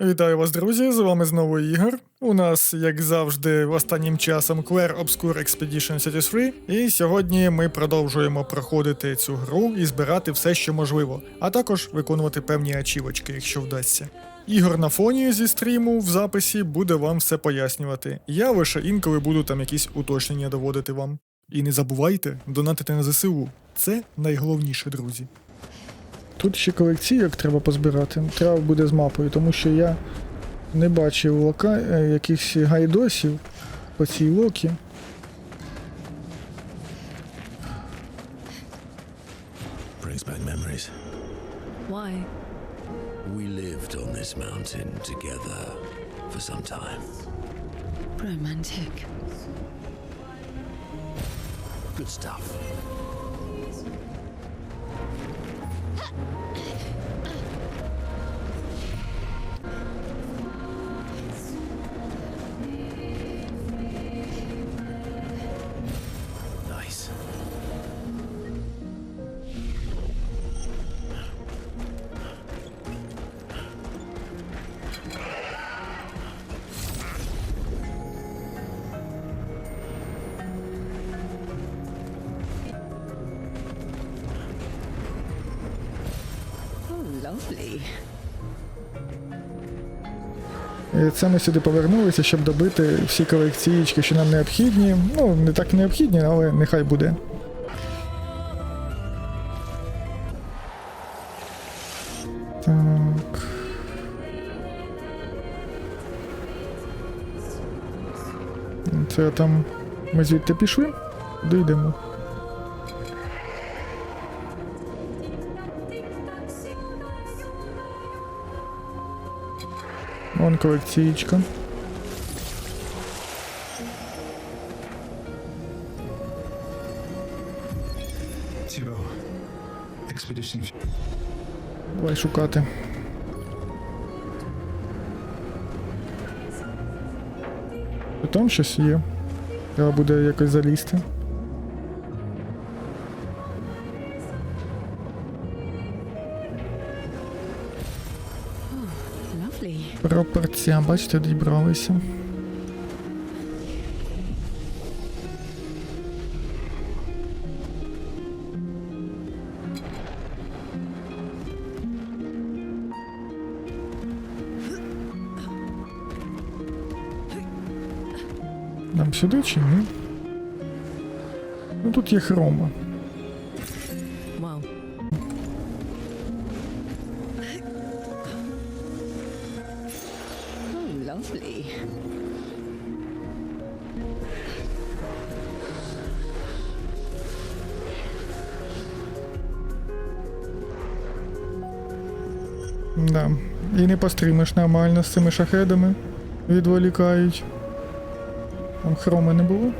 Вітаю вас, друзі! З вами знову Ігор. У нас, як завжди, останнім часом Claire Obscure Expedition 33. І сьогодні ми продовжуємо проходити цю гру і збирати все, що можливо, а також виконувати певні ачівочки, якщо вдасться. Ігор на фоні зі стріму в записі буде вам все пояснювати. Я лише інколи буду там якісь уточнення доводити вам. І не забувайте донатити на ЗСУ. Це найголовніше, друзі. Тут ще колекційок треба позбирати. Треба буде з мапою, тому що я не бачив лока... е, якихось гайдосів по цій локі. Why? We lived on this mountain together for some time. Romantic. Good stuff. Це ми сюди повернулися, щоб добити всі колекційки, що нам необхідні. Ну, не так необхідні, але нехай буде. Так. Це там. Ми звідти пішли? Дійдемо. Вон колекційка. Давай шукати. Там щось є. Треба буде якось залізти. Пропорція, бачите, дібралися. Нам сюди чи ні? Ну тут є хрома. Да. І не постримиш нормально з цими шахедами. Відволікають. Там хроми не було.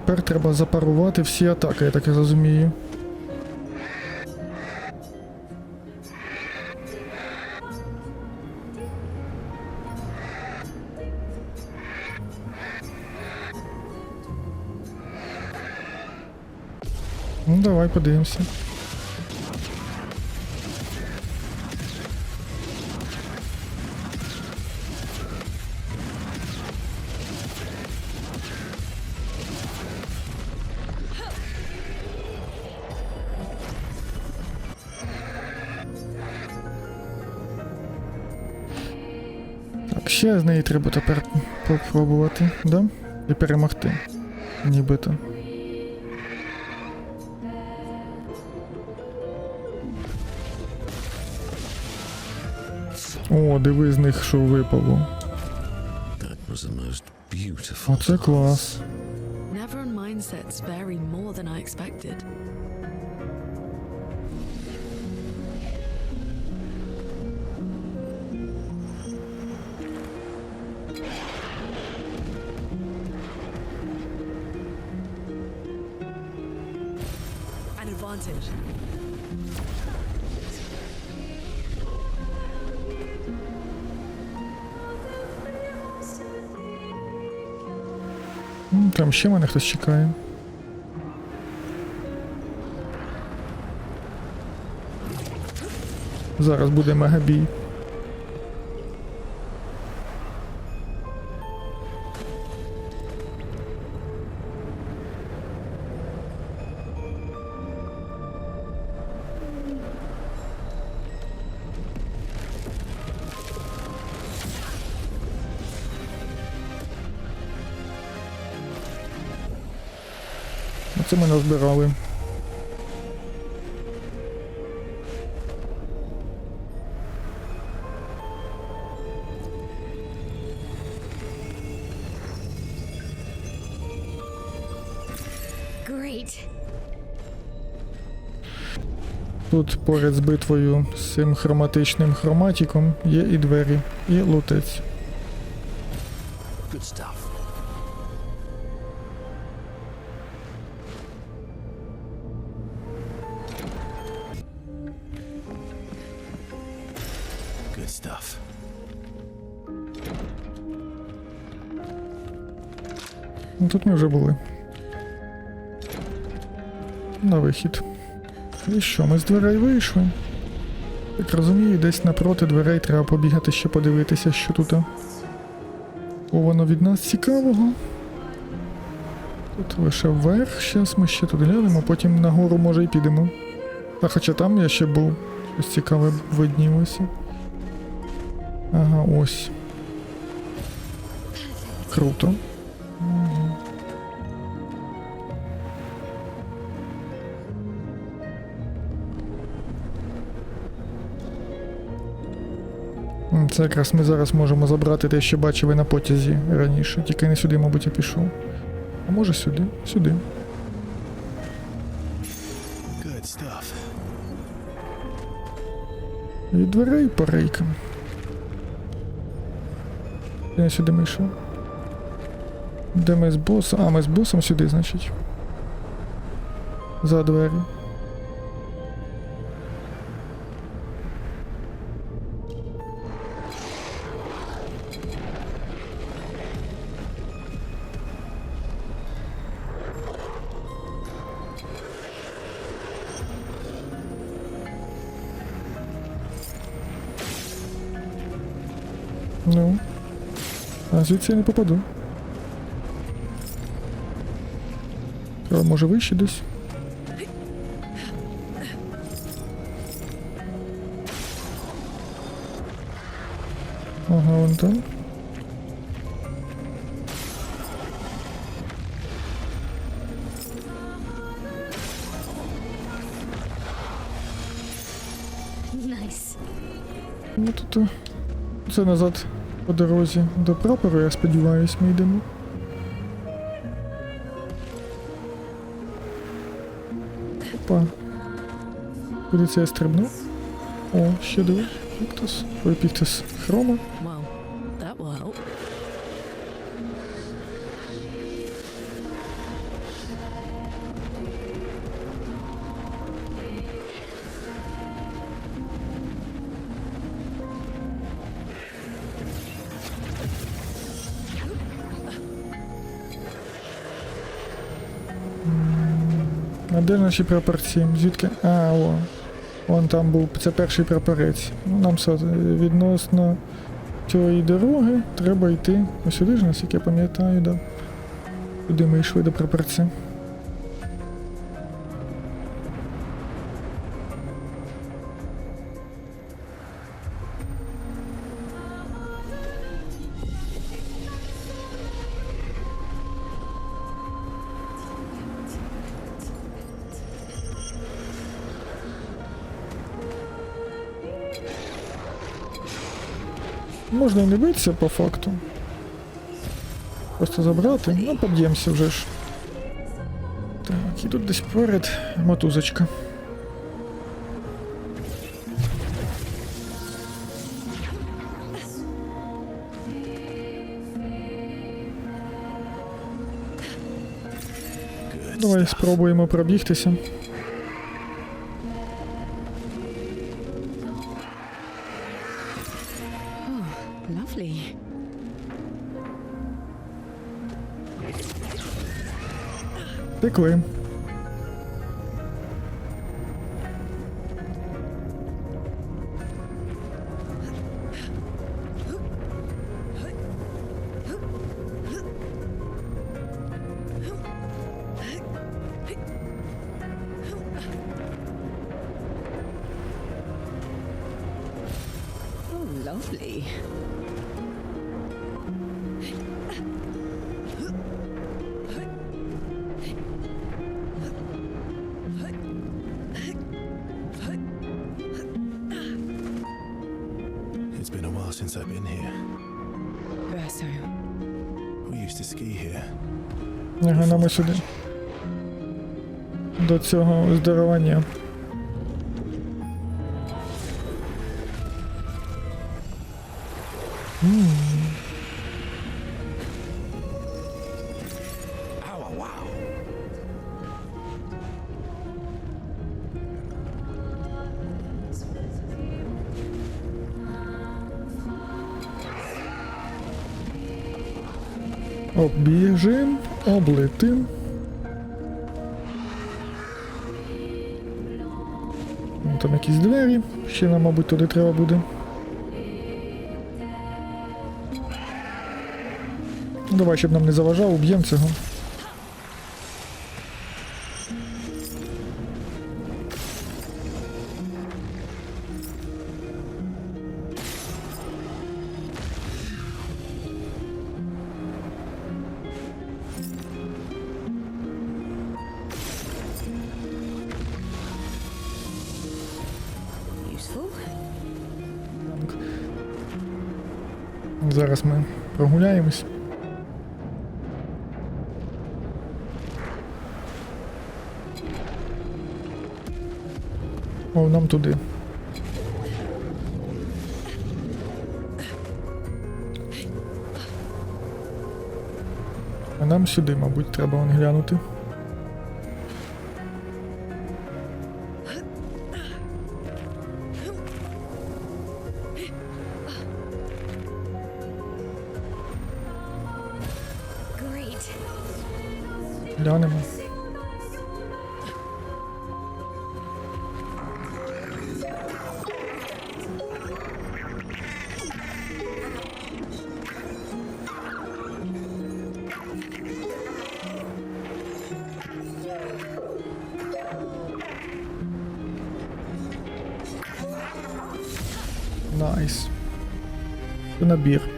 Тепер треба запарувати всі атаки, я так розумію. Ну, давай подивимося. Ще з неї треба тепер попробувати, да? І перемогти. Нібито. О, диви з них, що випало. Оце клас. Neveran mindsets vary more than I expected. М, Там ще мене хтось чекає. Зараз буде мегабій. Оце ми назбирали. Great. Тут поряд з битвою з цим хроматичним хроматіком є і двері, і лутець. Stuff. Ну, Тут ми вже були. На вихід. І що, ми з дверей вийшли? Так розумію, десь напроти дверей треба побігати ще подивитися, що тут. Воно від нас цікавого. Тут лише вверх, зараз ми ще тут глянемо, потім нагору може і підемо. А хоча там я ще був. Щось цікаве виднілося. Ага, ось. Круто. Це якраз ми зараз можемо забрати те, що бачили на потязі раніше. Тільки не сюди, мабуть, я пішов. А може сюди? Сюди. Від дверей по рейкам. Я сюди ми йшов. Де ми з босом? А, ми з босом сюди, значить. За двері. Ну. А звідси я не попаду. Треба, може вище десь. Ага, вон там. Nice. Ну тут. Це назад по дорозі до прапору, я сподіваюсь, ми йдемо. Опа. Куди це я стрибнув? О, ще диви. Піктус. Ой, Піктус. Хрома. Де наші прапорці? Звідки? А, о. Вон там був. Це перший прапорець. Ну, нам все відносно цієї дороги треба йти. Ось сюди ж, наскільки я пам'ятаю, да. Куди ми йшли до прапорця. Можна і не битися по факту. Просто забрати. Ну, поб'ємося вже ж. Так, і тут десь поряд мотузочка. Давай спробуємо пробігтися. Втекли. Oh, lovely. It's been a while since I've been here. Verso. We used to ski here. Ага, нам сюди. До цього оздоровання. Обіжим, облетим. Там якісь двері. Ще нам, мабуть, туди треба буде. Ну, Давай, щоб нам не заважав, уб'ємо цього. Зараз ми прогуляємось. О, нам туди. А нам сюди, мабуть, треба вон глянути. mais. na birra.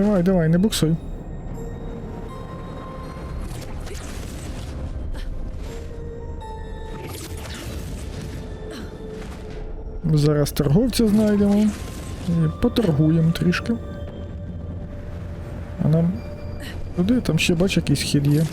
Давай, давай, не буксуй. Зараз торговця знайдемо і поторгуємо трішки. А нам. Туди там ще бач якийсь хід є.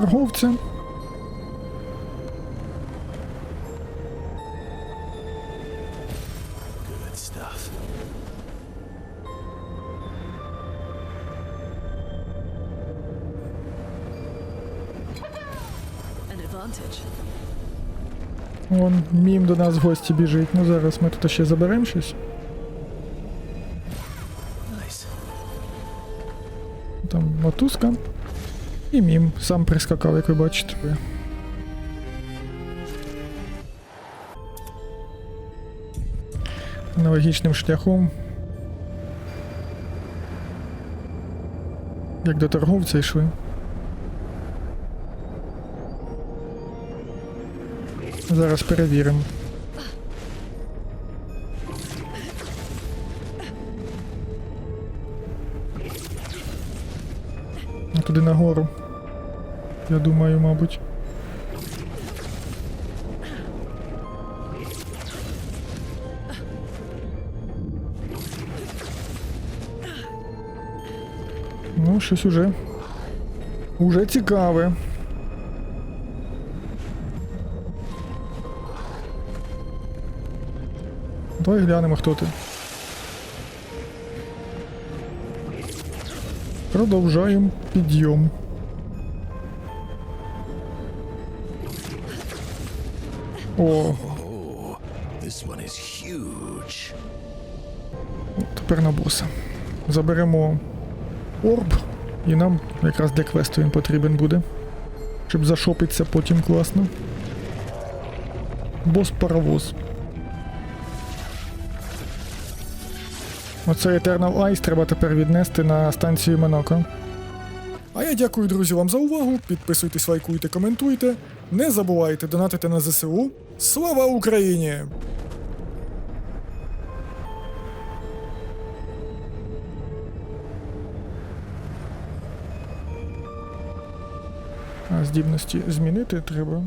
Торговця. Вон мім до нас в гості біжить. Ну зараз ми тут ще заберемо щось. Там мотузка. І мім сам прискакав, як ви бачите. Аналогічним шляхом. Як до торговця йшли. Зараз перевіримо. туди нагору. Я думаю, мабуть. Ну, щось уже. Уже цікаве. Давай глянемо, хто ти. Продовжаємо підйом. О, тепер на боса. Заберемо орб, і нам якраз для квесту він потрібен буде. Щоб зашопитися потім класно. Бос паровоз. Оце Eternal Ice треба тепер віднести на станцію Монако. А я дякую, друзі, вам за увагу. Підписуйтесь, лайкуйте, коментуйте. Не забувайте донатити на ЗСУ. Слава Україні! А здібності змінити треба.